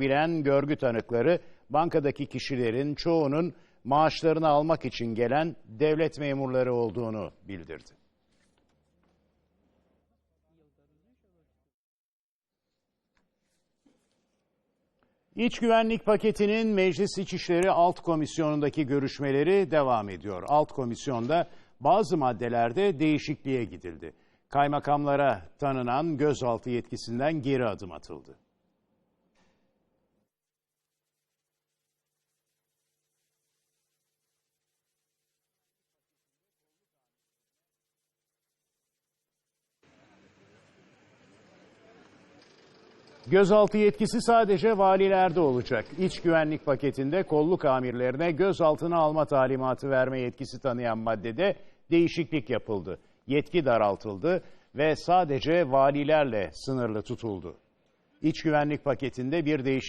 bilen görgü tanıkları bankadaki kişilerin çoğunun maaşlarını almak için gelen devlet memurları olduğunu bildirdi. İç güvenlik paketinin Meclis İçişleri Alt Komisyonu'ndaki görüşmeleri devam ediyor. Alt komisyonda bazı maddelerde değişikliğe gidildi. Kaymakamlara tanınan gözaltı yetkisinden geri adım atıldı. Gözaltı yetkisi sadece valilerde olacak. İç güvenlik paketinde kolluk amirlerine gözaltına alma talimatı verme yetkisi tanıyan maddede değişiklik yapıldı. Yetki daraltıldı ve sadece valilerle sınırlı tutuldu. İç güvenlik paketinde bir değişiklik